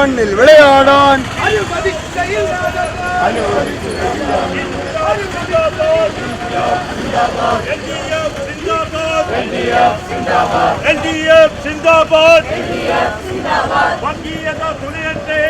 മണ്ണിൽ വിളയാടാൻ. സിന്ദാബാദ്. തുണയട്ടെ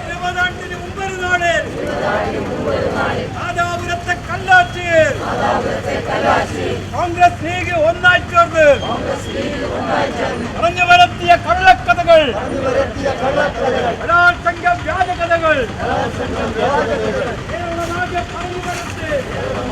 ഇരുപതാണ്ടിന് മുമ്പൊരു നാട് നാദാപുരത്തെ കല്ലാച്ചിയിൽ കോൺഗ്രസ് ലീഗ് ഒന്നായി ചേർന്ന് പറഞ്ഞു വരത്തിയ കള്ളക്കഥകൾ ബലാത്സംഗ വ്യാജകഥകൾ കേരളമാകെ പറഞ്ഞു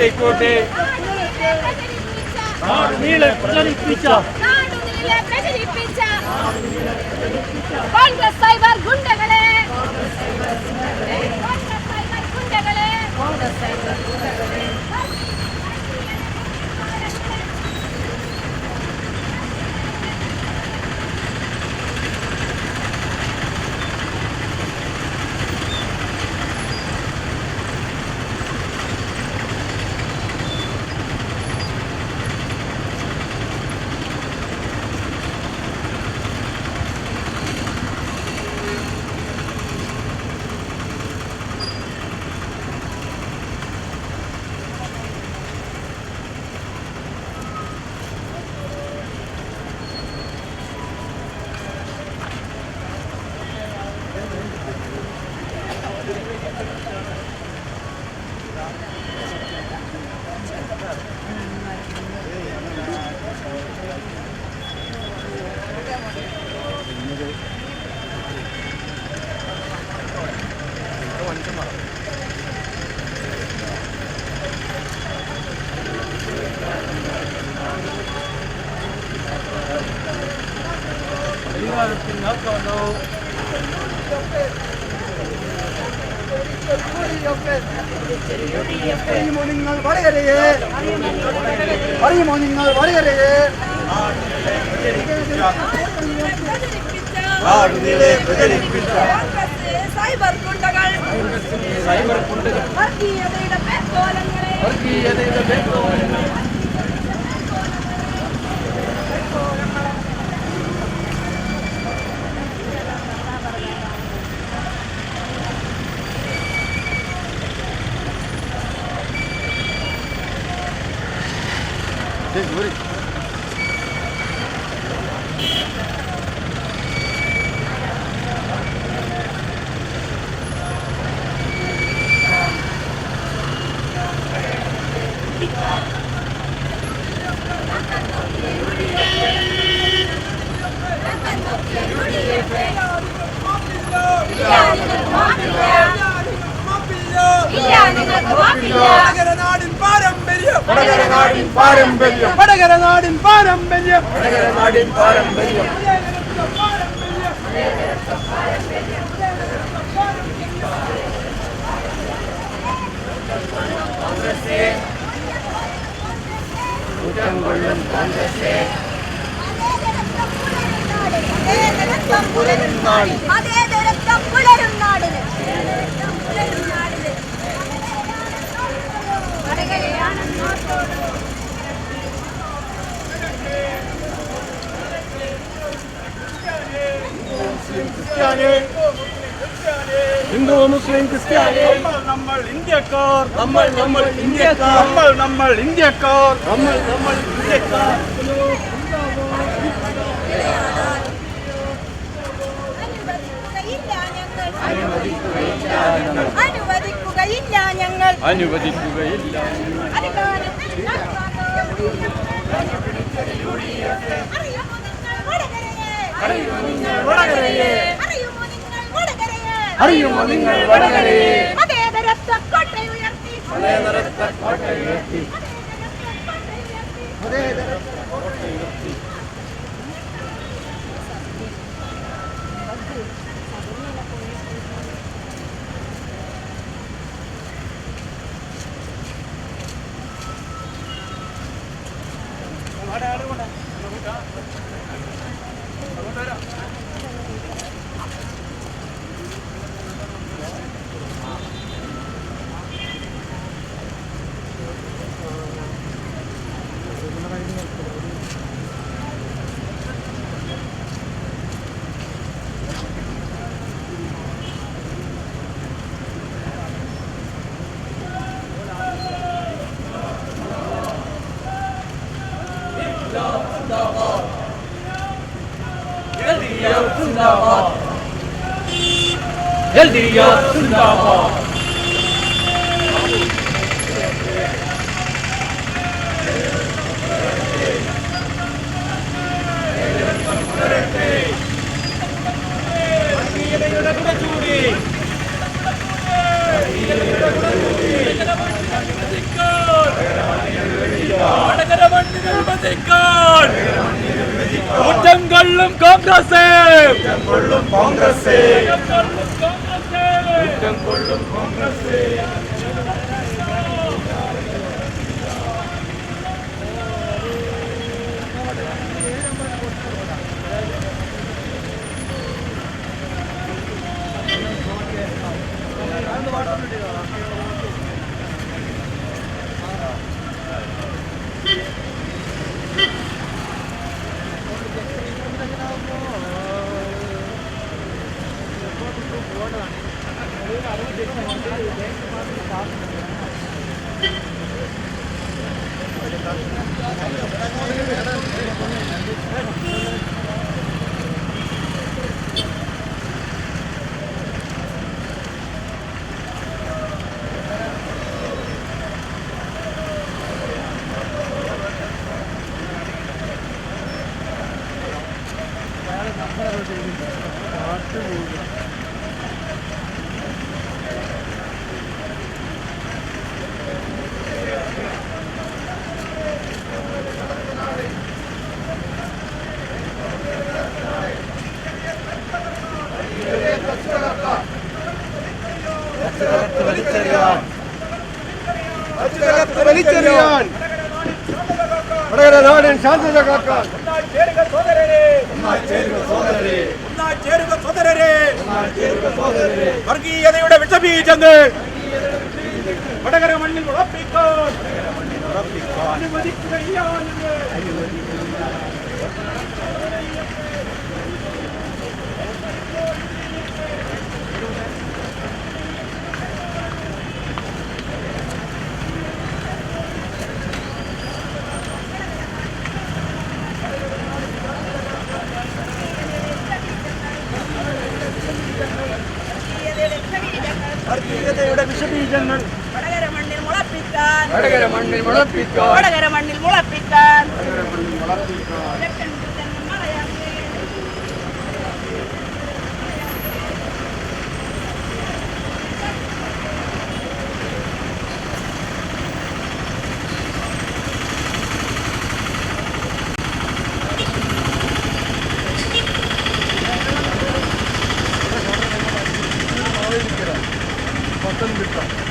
രാജപ്രവേൽ നാടിന് മതേതരത്വം പുലരും നാടിന് ഹിന്ദു മുസ്ലിം ക്രിസ്ത്യാനി. നമ്മൾ ഇന്ത്യക്കാർ. നമ്മൾ നമ്മൾ ഇന്ത്യക്കാർ. നമ്മൾ നമ്മൾ ഇന്ത്യക്കാർ. നമ്മൾ നമ്മൾ ഇന്ത്യക്കാർ. അനുവദിക്കുകയില്ല ഞങ്ങൾ അനുവദിക്കുകയില്ല ഞങ്ങൾ അനുവദിക്കുകയില്ല അധികാരത്തിൽ അറിയുമോ നിങ്ങൾ വടകരയെ അറിയുമോ നിങ്ങൾ വടകരയെ അറിയുമോ காந்தேக காக்கால் உன்னாய் சேருக சோதரரே. உன்னாய் சேருக சோதரரே. உன்னாய் சேருக சோதரரே. உன்னாய் சேருக சோதரரே. வர்க்கீயதை விட விஷ பீஜங்கள் வடகர மண்ணில் உழப்பிக்கான் ったんですか？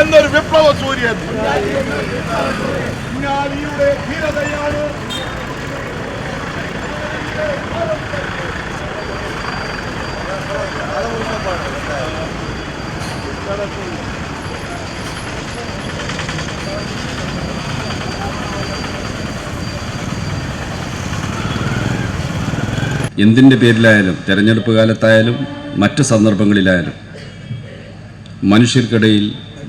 എന്നൊരു വിപ്ലവ സൂര്യൻ. കുഞ്ഞാലിയുടെ ധീരതയാണ്. എന്തിന്റെ പേരിലായാലും തെരഞ്ഞെടുപ്പ് കാലത്തായാലും മറ്റ് സന്ദർഭങ്ങളിലായാലും മനുഷ്യർക്കിടയിൽ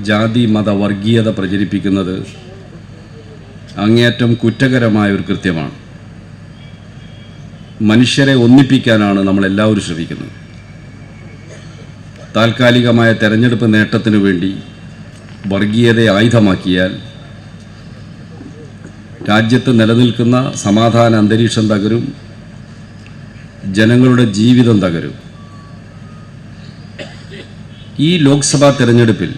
ജാതി മത വർഗീയത പ്രചരിപ്പിക്കുന്നത് അങ്ങേയറ്റം കുറ്റകരമായ ഒരു കൃത്യമാണ്. മനുഷ്യരെ ഒന്നിപ്പിക്കാനാണ് നമ്മളെല്ലാവരും ശ്രമിക്കുന്നത്. താൽക്കാലികമായ തെരഞ്ഞെടുപ്പ് നേട്ടത്തിനു വേണ്ടി വർഗീയതയെ ആയുധമാക്കിയാൽ രാജ്യത്ത് നിലനിൽക്കുന്ന സമാധാന അന്തരീക്ഷം തകരും ജനങ്ങളുടെ ജീവിതം തകരും. ഈ ലോക്സഭാ തെരഞ്ഞെടുപ്പിൽ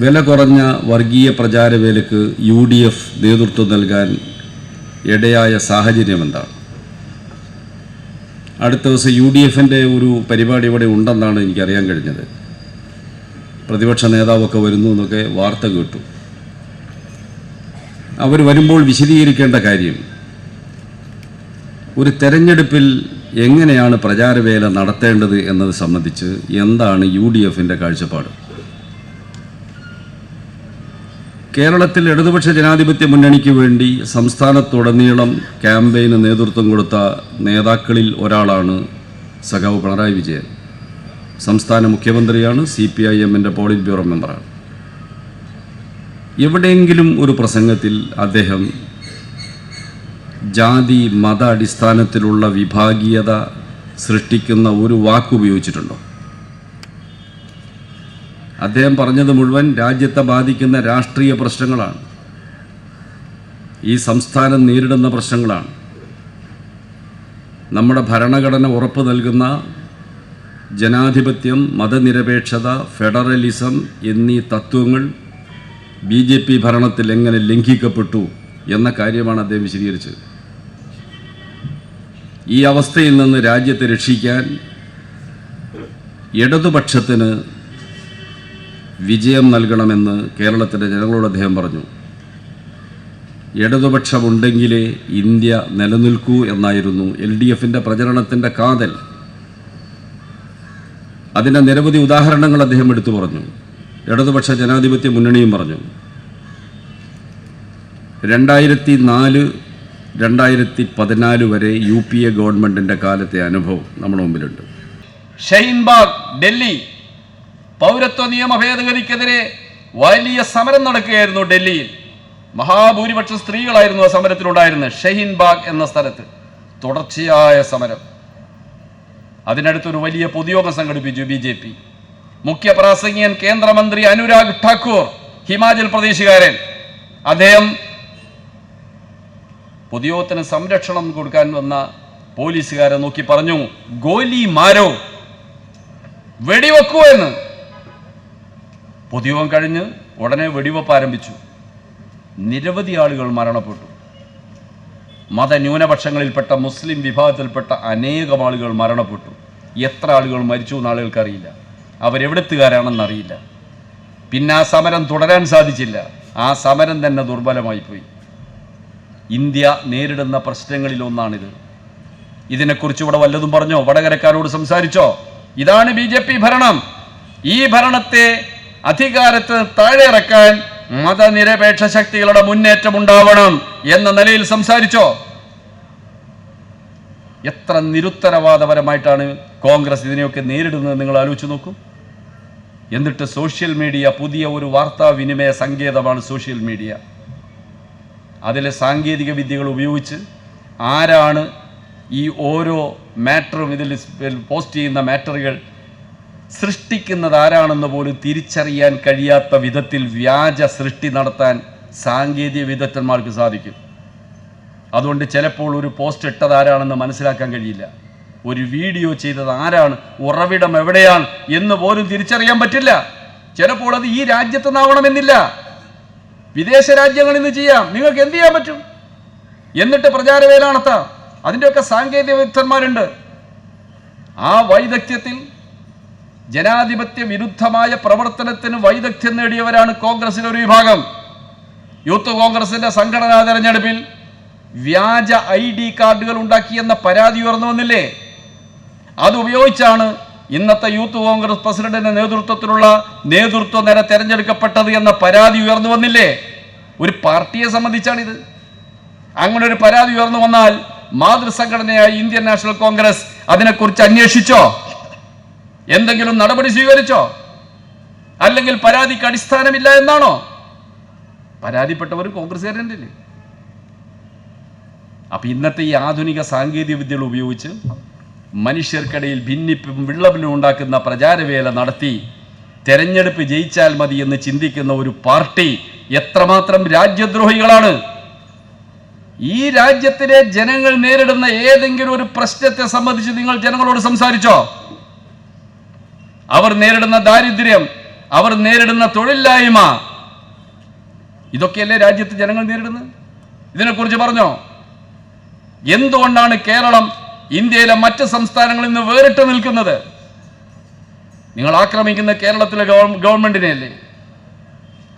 വില കുറഞ്ഞ വർഗീയ പ്രചാരവേലയ്ക്ക് യു ഡി എഫ് നേതൃത്വം നൽകാൻ ഇടയായ സാഹചര്യം എന്താണ് അടുത്ത ദിവസം യു ഡി എഫിന്റെ ഒരു പരിപാടി ഇവിടെ ഉണ്ടെന്നാണ് എനിക്കറിയാൻ കഴിഞ്ഞത്. പ്രതിപക്ഷ നേതാവൊക്കെ വരുന്നു എന്നൊക്കെ വാർത്ത കേട്ടു. അവർ വരുമ്പോൾ വിശദീകരിക്കേണ്ട കാര്യം ഒരു തെരഞ്ഞെടുപ്പിൽ എങ്ങനെയാണ് പ്രചാരവേല നടത്തേണ്ടത് എന്നത് സംബന്ധിച്ച് എന്താണ് യു ഡി എഫിന്റെ കാഴ്ചപ്പാട്? കേരളത്തിൽ ഇടതുപക്ഷ ജനാധിപത്യ മുന്നണിക്ക് വേണ്ടി സംസ്ഥാനത്തുടനീളം ക്യാമ്പയിന് നേതൃത്വം കൊടുത്ത നേതാക്കളിൽ ഒരാളാണ് സഖാവ് പിണറായി വിജയൻ. സംസ്ഥാന മുഖ്യമന്ത്രിയാണ് സി പി ഐ എമ്മിന്റെ പോളിറ്റ് ബ്യൂറോ മെമ്പറാണ്. എവിടെയെങ്കിലും ഒരു പ്രസംഗത്തിൽ അദ്ദേഹം ജാതി മത അടിസ്ഥാനത്തിലുള്ള വിഭാഗീയത സൃഷ്ടിക്കുന്ന ഒരു വാക്ക് ഉപയോഗിച്ചിട്ടുണ്ടോ അദ്ദേഹം പറഞ്ഞത് മുഴുവൻ രാജ്യത്തെ ബാധിക്കുന്ന രാഷ്ട്രീയ പ്രശ്നങ്ങളാണ്. ഈ സംസ്ഥാനം നേരിടുന്ന പ്രശ്നങ്ങളാണ്. നമ്മുടെ ഭരണഘടന ഉറപ്പ് നൽകുന്ന ജനാധിപത്യം മതനിരപേക്ഷത ഫെഡറലിസം എന്നീ തത്വങ്ങൾ ബി ജെ പി ഭരണത്തിൽ എങ്ങനെ ലംഘിക്കപ്പെട്ടു എന്ന കാര്യമാണ് അദ്ദേഹം വിശദീകരിച്ചത്. ഈ അവസ്ഥയിൽ നിന്ന് രാജ്യത്തെ രക്ഷിക്കാൻ ഇടതുപക്ഷത്തിന് വിജയം നൽകണമെന്ന് കേരളത്തിന്റെ ജനങ്ങളോട് അദ്ദേഹം പറഞ്ഞു. ഇടതുപക്ഷമുണ്ടെങ്കിലേ ഇന്ത്യ നിലനിൽക്കൂ എന്നായിരുന്നു എൽ ഡി എഫിന്റെ പ്രചരണത്തിന്റെ കാതൽ. അതിന്റെ നിരവധി ഉദാഹരണങ്ങൾ അദ്ദേഹം എടുത്തു പറഞ്ഞു. ഇടതുപക്ഷ ജനാധിപത്യ മുന്നണിയും പറഞ്ഞു. രണ്ടായിരത്തി നാല് രണ്ടായിരത്തി പതിനാല് വരെ യു പി എ ഗവൺമെന്റിന്റെ കാലത്തെ അനുഭവം നമ്മുടെ മുമ്പിലുണ്ട്. ഷഹീൻബാഗ് ഡൽഹി. പൗരത്വ നിയമ ഭേദഗതിക്കെതിരെ വലിയ സമരം നടക്കുകയായിരുന്നു ഡൽഹിയിൽ. മഹാഭൂരിപക്ഷം സ്ത്രീകളായിരുന്നു ആ സമരത്തിലുണ്ടായിരുന്നത്. ഷഹീൻബാഗ് എന്ന സ്ഥലത്ത്. തുടർച്ചയായ സമരം. അതിനടുത്തൊരു വലിയ പൊതുയോഗം സംഘടിപ്പിച്ചു ബി ജെ പി. മുഖ്യ പ്രാസംഗികൻ കേന്ദ്രമന്ത്രി അനുരാഗ് ഠാക്കൂർ ഹിമാചൽ പ്രദേശുകാരൻ. അദ്ദേഹം പൊതുയോഗത്തിന് സംരക്ഷണം കൊടുക്കാൻ വന്ന പോലീസുകാരെ നോക്കി പറഞ്ഞു ഗോലി മാരോ? വെടിവെക്കൂ എന്ന്. പൊതുയോഗം കഴിഞ്ഞ് ഉടനെ വെടിവെപ്പ് ആരംഭിച്ചു. നിരവധി ആളുകൾ മരണപ്പെട്ടു. മതന്യൂനപക്ഷങ്ങളിൽപ്പെട്ട മുസ്ലിം വിഭാഗത്തിൽപ്പെട്ട അനേകം ആളുകൾ മരണപ്പെട്ടു. എത്ര ആളുകൾ മരിച്ചു എന്ന് ആളുകൾക്കറിയില്ല. അവരെവിടെത്തുകാരാണെന്ന് അറിയില്ല പിന്നെ ആ സമരം തുടരാൻ സാധിച്ചില്ല. ആ സമരം തന്നെ ദുർബലമായി പോയി ഇന്ത്യ നേരിടുന്ന പ്രശ്നങ്ങളിലൊന്നാണിത് ഇതിനെക്കുറിച്ച് ഇവിടെ വല്ലതും പറഞ്ഞോ? വടകരക്കാരോട് സംസാരിച്ചോ? ഇതാണ് ബി ഭരണം. ഈ ഭരണത്തെ അധികാരത്ത് താഴെ ഇറക്കാൻ മതനിരപേക്ഷ ശക്തികളുടെ മുന്നേറ്റം ഉണ്ടാവണം എന്ന നിലയിൽ സംസാരിച്ചോ? എത്ര നിരുത്തരവാദപരമായിട്ടാണ് കോൺഗ്രസ് ഇതിനെയൊക്കെ നേരിടുന്നത് നിങ്ങൾ ആലോചിച്ച് നോക്കും. എന്നിട്ട് സോഷ്യൽ മീഡിയ പുതിയ ഒരു വാർത്താവിനിമയ സങ്കേതമാണ് സോഷ്യൽ മീഡിയ. അതിലെ സാങ്കേതിക വിദ്യകൾ ഉപയോഗിച്ച് ആരാണ് ഈ ഓരോ മാറ്ററും ഇതിൽ പോസ്റ്റ് ചെയ്യുന്ന മാറ്ററുകൾ സൃഷ്ടിക്കുന്നത് ആരാണെന്ന് പോലും തിരിച്ചറിയാൻ കഴിയാത്ത വിധത്തിൽ വ്യാജ സൃഷ്ടി നടത്താൻ സാങ്കേതിക വിദഗ്ധന്മാർക്ക് സാധിക്കും. അതുകൊണ്ട് ചിലപ്പോൾ ഒരു പോസ്റ്റ് ഇട്ടത് ആരാണെന്ന് മനസ്സിലാക്കാൻ കഴിയില്ല. ഒരു വീഡിയോ ചെയ്തത് ആരാണ് ഉറവിടം എവിടെയാണ് എന്ന് പോലും തിരിച്ചറിയാൻ പറ്റില്ല. ചിലപ്പോൾ അത് ഈ രാജ്യത്ത് നിന്നാവണമെന്നില്ല വിദേശ രാജ്യങ്ങളിൽ നിന്ന് ചെയ്യാം. നിങ്ങൾക്ക് എന്ത് ചെയ്യാൻ പറ്റും? എന്നിട്ട് പ്രചാരവേല അതിന്റെയൊക്കെ സാങ്കേതിക വിദഗ്ധന്മാരുണ്ട്. ആ വൈദഗ്ധ്യത്തിൽ ജനാധിപത്യ വിരുദ്ധമായ പ്രവർത്തനത്തിന് വൈദഗ്ധ്യം നേടിയവരാണ് കോൺഗ്രസിലെ ഒരു വിഭാഗം. യൂത്ത് കോൺഗ്രസിന്റെ സംഘടനാ തെരഞ്ഞെടുപ്പിൽ വ്യാജ ഐ ഡി കാർഡുകൾ ഉണ്ടാക്കിയെന്ന പരാതി ഉയർന്നു വന്നില്ലേ? അത് ഉപയോഗിച്ചാണ് ഇന്നത്തെ യൂത്ത് കോൺഗ്രസ് പ്രസിഡന്റിന്റെ നേതൃത്വത്തിലുള്ള നേതൃത്വ നേരെ തെരഞ്ഞെടുക്കപ്പെട്ടത് എന്ന പരാതി ഉയർന്നു വന്നില്ലേ? ഒരു പാർട്ടിയെ സംബന്ധിച്ചാണിത്. അങ്ങനെ ഒരു പരാതി ഉയർന്നു വന്നാൽ മാതൃസംഘടനയായ ഇന്ത്യൻ നാഷണൽ കോൺഗ്രസ് അതിനെക്കുറിച്ച് അന്വേഷിച്ചോ? എന്തെങ്കിലും നടപടി സ്വീകരിച്ചോ? അല്ലെങ്കിൽ പരാതിക്ക് അടിസ്ഥാനമില്ല എന്നാണോ? പരാതിപ്പെട്ടവർ കോൺഗ്രസ്സുകാരന്റെ അപ്പൊ ഇന്നത്തെ ഈ ആധുനിക സാങ്കേതിക വിദ്യകൾ ഉപയോഗിച്ച് മനുഷ്യർക്കിടയിൽ ഭിന്നിപ്പും വിള്ളപ്പിലും ഉണ്ടാക്കുന്ന പ്രചാരവേല നടത്തി തെരഞ്ഞെടുപ്പ് ജയിച്ചാൽ മതി എന്ന് ചിന്തിക്കുന്ന ഒരു പാർട്ടി എത്രമാത്രം രാജ്യദ്രോഹികളാണ്. ഈ രാജ്യത്തിലെ ജനങ്ങൾ നേരിടുന്ന ഏതെങ്കിലും ഒരു പ്രശ്നത്തെ സംബന്ധിച്ച് നിങ്ങൾ ജനങ്ങളോട് സംസാരിച്ചോ? അവർ നേരിടുന്ന ദാരിദ്ര്യം അവർ നേരിടുന്ന തൊഴിലില്ലായ്മ. ഇതൊക്കെയല്ലേ രാജ്യത്ത് ജനങ്ങൾ നേരിടുന്നത്? ഇതിനെക്കുറിച്ച് പറഞ്ഞോ? എന്തുകൊണ്ടാണ് കേരളം ഇന്ത്യയിലെ മറ്റ് സംസ്ഥാനങ്ങളിൽ നിന്ന് വേറിട്ട് നിൽക്കുന്നത്? നിങ്ങൾ ആക്രമിക്കുന്ന കേരളത്തിലെ ഗവൺമെന്റിനെ ഗവൺമെന്റിനെയല്ലേ?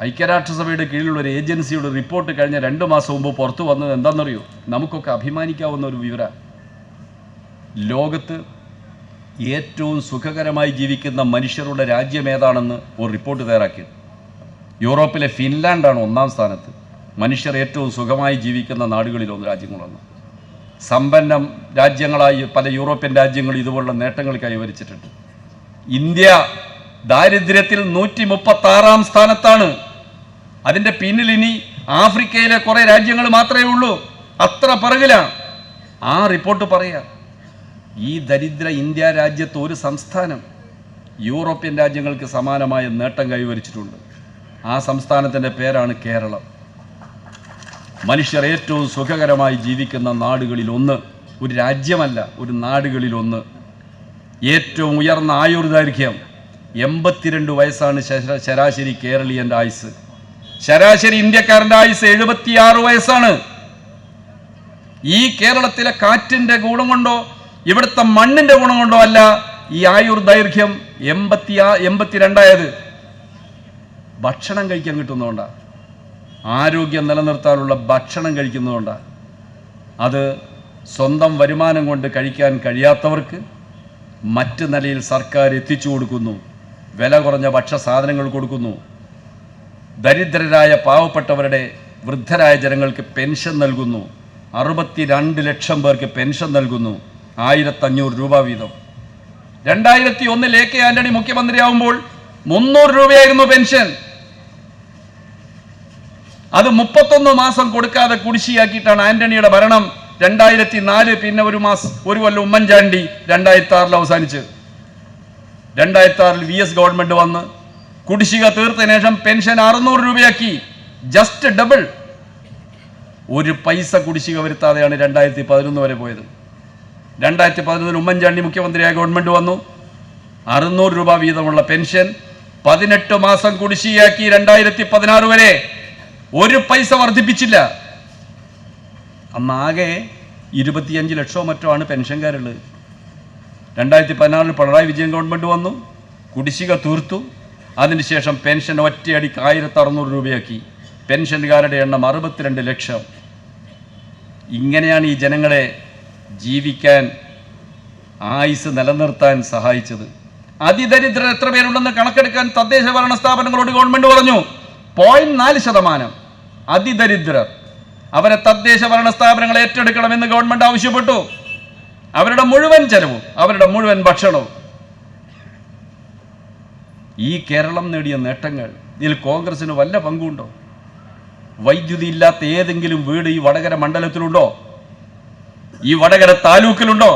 ഐക്യരാഷ്ട്രസഭയുടെ കീഴിലുള്ള ഒരു ഏജൻസിയുടെ റിപ്പോർട്ട് കഴിഞ്ഞ രണ്ട് മാസം മുമ്പ് പുറത്തു വന്നത് എന്താണെന്നറിയോ? നമുക്കൊക്കെ അഭിമാനിക്കാവുന്ന ഒരു വിവരം. ലോകത്ത് ഏറ്റവും സുഖകരമായി ജീവിക്കുന്ന മനുഷ്യരുടെ രാജ്യം ഏതാണെന്ന് ഒരു റിപ്പോർട്ട് തയ്യാറാക്കിയത് യൂറോപ്പിലെ ഫിൻലാൻഡാണ് ഒന്നാം സ്ഥാനത്ത്. മനുഷ്യർ ഏറ്റവും സുഖമായി ജീവിക്കുന്ന നാടുകളിലൊന്ന് രാജ്യങ്ങളൊന്ന് സമ്പന്ന രാജ്യങ്ങളായി പല യൂറോപ്യൻ രാജ്യങ്ങൾ ഇതുപോലുള്ള നേട്ടങ്ങൾ കൈവരിച്ചിട്ടുണ്ട് ഇന്ത്യ ദാരിദ്ര്യത്തിൽ നൂറ്റി മുപ്പത്തി ആറാം സ്ഥാനത്താണ്. അതിന്റെ പിന്നിൽ ഇനി ആഫ്രിക്കയിലെ കുറേ രാജ്യങ്ങൾ മാത്രമേ ഉള്ളൂ. അത്ര പിറകിലാണ്. ആ റിപ്പോർട്ട് പറയാ ഈ ദരിദ്ര ഇന്ത്യ രാജ്യത്ത് ഒരു സംസ്ഥാനം യൂറോപ്യൻ രാജ്യങ്ങൾക്ക് സമാനമായ നേട്ടം കൈവരിച്ചിട്ടുണ്ട്. ആ സംസ്ഥാനത്തിന്റെ പേരാണ് കേരളം. മനുഷ്യർ ഏറ്റവും സുഖകരമായി ജീവിക്കുന്ന നാടുകളിലൊന്ന് ഒരു രാജ്യമല്ല ഒരു നാടുകളിലൊന്ന് ഏറ്റവും ഉയർന്ന ആയുർദൈർഘ്യം എൺപത്തിരണ്ട് വയസ്സാണ് ശര- ശരാശരി കേരളീയന്റെ ആയുസ് ശരാശരി ഇന്ത്യക്കാരന്റെ ആയുസ് എഴുപത്തിയാറ് വയസ്സാണ്. ഈ കേരളത്തിലെ കാറ്റിന്റെ ഗുണം കൊണ്ടോ ഇവിടുത്തെ മണ്ണിന്റെ ഗുണം കൊണ്ടോ അല്ല ഈ ആയുർ ദൈർഘ്യം എൺപത്തി എൺപത്തിരണ്ടായത്. ഭക്ഷണം കഴിക്കാൻ കിട്ടുന്നതുകൊണ്ടാ. ആരോഗ്യം നിലനിർത്താനുള്ള ഭക്ഷണം കഴിക്കുന്നതുകൊണ്ടാ. അത് സ്വന്തം വരുമാനം കൊണ്ട് കഴിക്കാൻ കഴിയാത്തവർക്ക് മറ്റ് നിലയിൽ സർക്കാർ എത്തിച്ചു കൊടുക്കുന്നു. വില കുറഞ്ഞ ഭക്ഷ്യസാധനങ്ങൾ കൊടുക്കുന്നു. ദരിദ്രരായ പാവപ്പെട്ടവരുടെ വൃദ്ധരായ ജനങ്ങൾക്ക് പെൻഷൻ നൽകുന്നു. അറുപത്തിരണ്ട് ലക്ഷം പേർക്ക് പെൻഷൻ നൽകുന്നു. ആയിരത്തഞ്ഞൂറ് രൂപ വീതം. രണ്ടായിരത്തി ഒന്നിൽ എ കെ ആന്റണി മുഖ്യമന്ത്രിയാവുമ്പോൾ മുന്നൂറ് രൂപയായിരുന്നു പെൻഷൻ. അത് മുപ്പത്തൊന്ന് മാസം കൊടുക്കാതെ കുടിശ്ശിയാക്കിയിട്ടാണ് ആന്റണിയുടെ ഭരണം രണ്ടായിരത്തി നാല് പിന്നെ ഒരു മാസം ഒരു കൊല്ലം ഉമ്മൻചാണ്ടി രണ്ടായിരത്തി ആറിൽ അവസാനിച്ച്. രണ്ടായിരത്തി ആറിൽ വി എസ് ഗവൺമെന്റ് വന്ന് കുടിശ്ശിക തീർത്തതിനു ശേഷം പെൻഷൻ അറുന്നൂറ് രൂപയാക്കി. Just double. ഒരു പൈസ കുടിശ്ശിക വരുത്താതെയാണ് രണ്ടായിരത്തി പതിനൊന്ന് വരെ പോയത്. രണ്ടായിരത്തി പതിനൊന്നിൽ ഉമ്മൻചാണ്ടി മുഖ്യമന്ത്രിയായ ഗവൺമെന്റ് വന്നു. അറുന്നൂറ് രൂപ വീതമുള്ള പെൻഷൻ പതിനെട്ട് മാസം കുടിശ്ശിയാക്കി രണ്ടായിരത്തി പതിനാറ് വരെ ഒരു പൈസ വർദ്ധിപ്പിച്ചില്ല. അന്നാകെ ഇരുപത്തിയഞ്ച് ലക്ഷമോ മറ്റോ ആണ് പെൻഷൻകാരുള്ളത് രണ്ടായിരത്തി പതിനാറിൽ പിണറായി വിജയൻ ഗവൺമെന്റ് വന്നു കുടിശ്ശിക തീർത്തു അതിനുശേഷം പെൻഷൻ ഒറ്റയടിക്ക് ആയിരത്തി അറുന്നൂറ് രൂപയാക്കി. പെൻഷൻകാരുടെ എണ്ണം അറുപത്തിരണ്ട് ലക്ഷം. ഇങ്ങനെയാണ് ഈ ജനങ്ങളെ ജീവിക്കാൻ ആയുസ് നിലനിർത്താൻ സഹായിച്ചത്. അതിദരിദ്രർ എത്ര പേരുണ്ടെന്ന് കണക്കെടുക്കാൻ തദ്ദേശ ഭരണ സ്ഥാപനങ്ങളോട് ഗവൺമെന്റ് പറഞ്ഞു. പോയിന്റ് നാല് ശതമാനം അതിദരിദ്രർ. അവരെ തദ്ദേശ ഭരണ സ്ഥാപനങ്ങൾ ഏറ്റെടുക്കണമെന്ന് ഗവൺമെന്റ് ആവശ്യപ്പെട്ടു. അവരുടെ മുഴുവൻ ചെലവും അവരുടെ മുഴുവൻ ഭക്ഷണവും. ഈ കേരളം നേടിയ നേട്ടങ്ങൾ ഇതിൽ കോൺഗ്രസിന് വല്ല പങ്കുണ്ടോ? വൈദ്യുതി ഇല്ലാത്ത ഏതെങ്കിലും വീട് ഈ വടകര മണ്ഡലത്തിലുണ്ടോ? ഈ വടകര താലൂക്കിലുണ്ടോ?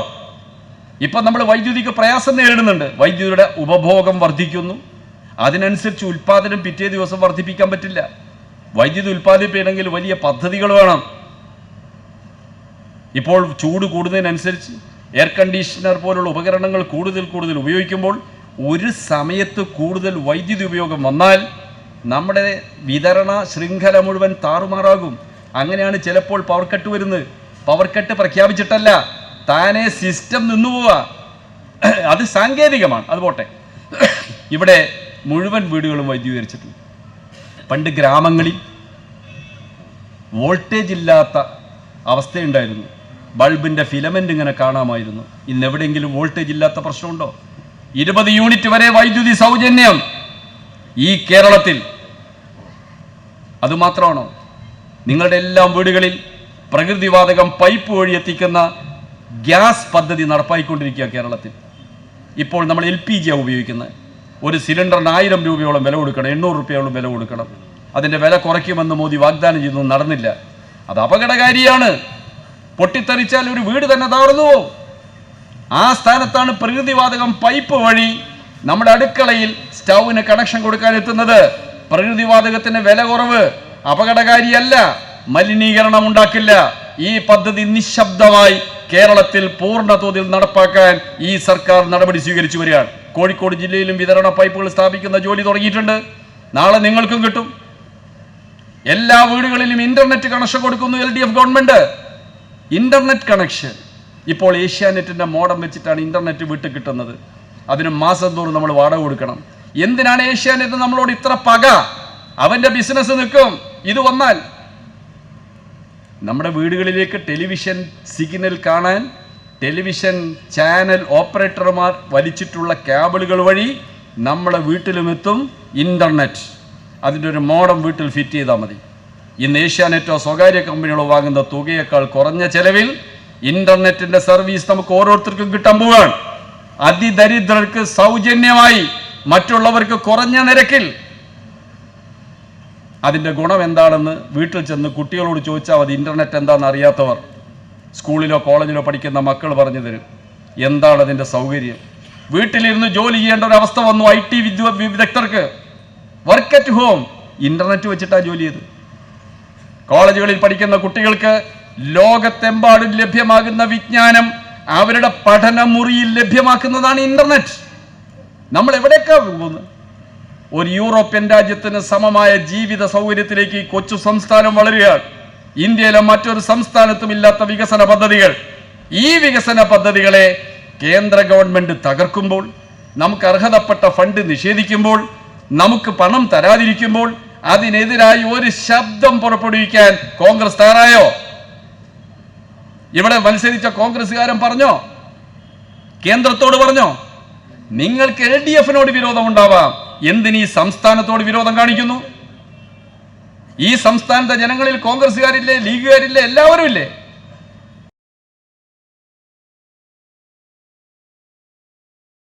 ഇപ്പം നമ്മൾ വൈദ്യുതിക്ക് പ്രയാസം നേരിടുന്നുണ്ട്. വൈദ്യുതിയുടെ ഉപഭോഗം വർദ്ധിക്കുന്നു. അതിനനുസരിച്ച് ഉൽപ്പാദനം പിറ്റേ ദിവസം വർദ്ധിപ്പിക്കാൻ പറ്റില്ല. വൈദ്യുതി ഉൽപ്പാദിപ്പിക്കണമെങ്കിൽ വലിയ പദ്ധതികൾ വേണം. ഇപ്പോൾ ചൂട് കൂടുന്നതിനനുസരിച്ച് എയർ കണ്ടീഷണർ പോലുള്ള ഉപകരണങ്ങൾ കൂടുതൽ കൂടുതൽ ഉപയോഗിക്കുമ്പോൾ ഒരു സമയത്ത് കൂടുതൽ വൈദ്യുതി ഉപയോഗം വന്നാൽ നമ്മുടെ വിതരണ ശൃംഖല മുഴുവൻ താറുമാറാകും. അങ്ങനെയാണ് ചിലപ്പോൾ പവർ കട്ട് വരുന്നത്. പവർ കട്ട് പ്രഖ്യാപിച്ചിട്ടല്ല. താനെ സിസ്റ്റം നിന്നു പോവുക അത് സാങ്കേതികമാണ്. അത് പോട്ടെ. ഇവിടെ മുഴുവൻ വീടുകളും വൈദ്യുതീകരിച്ചിട്ടുണ്ട്. പണ്ട് ഗ്രാമങ്ങളിൽ വോൾട്ടേജ് ഇല്ലാത്ത അവസ്ഥയുണ്ടായിരുന്നു. ബൾബിന്റെ ഫിലമെന്റ് ഇങ്ങനെ കാണാമായിരുന്നു. ഇന്ന് എവിടെയെങ്കിലും വോൾട്ടേജ് ഇല്ലാത്ത പ്രശ്നമുണ്ടോ? ഇരുപത് യൂണിറ്റ് വരെ വൈദ്യുതി സൗജന്യം ഈ കേരളത്തിൽ. അതുമാത്രമാണോ? നിങ്ങളുടെ എല്ലാം വീടുകളിൽ പ്രകൃതിവാതകം പൈപ്പ് വഴി എത്തിക്കുന്ന ഗ്യാസ് പദ്ധതി നടപ്പായിക്കൊണ്ടിരിക്കുക കേരളത്തിൽ. ഇപ്പോൾ നമ്മൾ എൽ പി ജിയാണ് ഉപയോഗിക്കുന്നത്. ഒരു സിലിണ്ടറിന് ആയിരം രൂപയോളം വില കൊടുക്കണം എണ്ണൂറ് രൂപയോളം വില കൊടുക്കണം. അതിന്റെ വില കുറയ്ക്കുമെന്ന് മോദി വാഗ്ദാനം ചെയ്തു നടന്നില്ല. അത് അപകടകാരിയാണ്. പൊട്ടിത്തെറിച്ചാൽ ഒരു വീട് തന്നെ തകർന്നു ആ സ്ഥാനത്താണ് പ്രകൃതിവാതകം പൈപ്പ് വഴി നമ്മുടെ അടുക്കളയിൽ സ്റ്റൗവിന് കണക്ഷൻ കൊടുക്കാൻ എത്തുന്നത്. പ്രകൃതിവാതകത്തിന് വില കുറവ് അപകടകാരിയല്ല. മലിനീകരണം ഉണ്ടാക്കില്ല ഈ പദ്ധതി നിശബ്ദമായി കേരളത്തിൽ പൂർണ തോതിൽ നടപ്പാക്കാൻ ഈ സർക്കാർ നടപടി സ്വീകരിച്ചു വരികയാണ്. കോഴിക്കോട് ജില്ലയിലും വിതരണ പൈപ്പുകൾ സ്ഥാപിക്കുന്ന ജോലി തുടങ്ങിയിട്ടുണ്ട്. നാളെ നിങ്ങൾക്കും കിട്ടും. എല്ലാ വീടുകളിലും ഇന്റർനെറ്റ് കണക്ഷൻ കൊടുക്കുന്നു L D F government. Internet connection. ഇപ്പോൾ ഏഷ്യാനെറ്റിന്റെ മോഡം വെച്ചിട്ടാണ് ഇന്റർനെറ്റ് വീട്ടിൽ കിട്ടുന്നത്. അതിന് മാസം തോറും നമ്മൾ വാടക കൊടുക്കണം. എന്തിനാണ് ഏഷ്യാനെറ്റ് നമ്മളോട് ഇത്ര പക? അവന്റെ ബിസിനസ് നിൽക്കും. ഇത് വന്നാൽ നമ്മുടെ വീടുകളിലേക്ക് ടെലിവിഷൻ സിഗ്നൽ കാണാൻ ടെലിവിഷൻ ചാനൽ ഓപ്പറേറ്റർമാർ വലിച്ചിട്ടുള്ള കേബിളുകൾ വഴി നമ്മളെ വീട്ടിലുമെത്തും ഇന്റർനെറ്റ്. അതിന്റെ ഒരു മോഡം വീട്ടിൽ ഫിറ്റ് ചെയ്താൽ മതി. ഇന്ന് ഏഷ്യാനെറ്റോ സ്വകാര്യ കമ്പനികളോ വാങ്ങുന്ന തുകയേക്കാൾ കുറഞ്ഞ ചെലവിൽ ഇന്റർനെറ്റിന്റെ സർവീസ് നമുക്ക് ഓരോരുത്തർക്കും കിട്ടാൻ പോവുകയാണ്. അതിദരിദ്രർക്ക് സൗജന്യമായി മറ്റുള്ളവർക്ക് കുറഞ്ഞ നിരക്കിൽ അതിന്റെ ഗുണം എന്താണെന്ന് വീട്ടിൽ ചെന്ന് കുട്ടികളോട് ചോദിച്ചാൽ അത് ഇന്റർനെറ്റ് എന്താണെന്ന് അറിയാത്തവർ. സ്കൂളിലോ കോളേജിലോ പഠിക്കുന്ന മക്കൾ പറഞ്ഞു തരും എന്താണ് അതിന്റെ സൗകര്യം? വീട്ടിലിരുന്ന് ജോലി ചെയ്യേണ്ട ഒരു അവസ്ഥ വന്നു ഐ ടി വിദ്യ വിദഗ്ധർക്ക്. വർക്ക് അറ്റ് ഹോം ഇന്റർനെറ്റ് വെച്ചിട്ടാണ് ജോലി ചെയ്ത്. കോളേജുകളിൽ പഠിക്കുന്ന കുട്ടികൾക്ക് ലോകത്തെമ്പാടും ലഭ്യമാകുന്ന വിജ്ഞാനം അവരുടെ പഠനമുറിയിൽ ലഭ്യമാക്കുന്നതാണ് ഇന്റർനെറ്റ് നമ്മൾ എവിടെയൊക്കെ പോകുന്നത്? ഒരു യൂറോപ്യൻ രാജ്യത്തിന് സമമായ ജീവിത സൗകര്യത്തിലേക്ക് കൊച്ചു സംസ്ഥാനം വളരുകയാണ് ഇന്ത്യയിലെ മറ്റൊരു സംസ്ഥാനത്തും ഇല്ലാത്ത വികസന പദ്ധതികൾ. ഈ വികസന പദ്ധതികളെ കേന്ദ്ര ഗവൺമെന്റ് തകർക്കുമ്പോൾ നമുക്ക് അർഹതപ്പെട്ട ഫണ്ട് നിഷേധിക്കുമ്പോൾ നമുക്ക് പണം തരാതിരിക്കുമ്പോൾ അതിനെതിരായി ഒരു ശബ്ദം പുറപ്പെടുവിക്കാൻ കോൺഗ്രസ് തയ്യാറായോ? ഇവിടെ മത്സരിച്ച കോൺഗ്രസ്സുകാരൻ പറഞ്ഞോ? കേന്ദ്രത്തോട് പറഞ്ഞോ? നിങ്ങൾക്ക് എൽ ഡി എഫിനോട് വിരോധം ഉണ്ടാവാം എന്തിന് ഈ സംസ്ഥാനത്തോട് വിരോധം കാണിക്കുന്നു? ഈ സംസ്ഥാനത്തെ ജനങ്ങളിൽ കോൺഗ്രസ്സുകാരില്ലേ ലീഗുകാരില്ലേ എല്ലാവരും ഇല്ലേ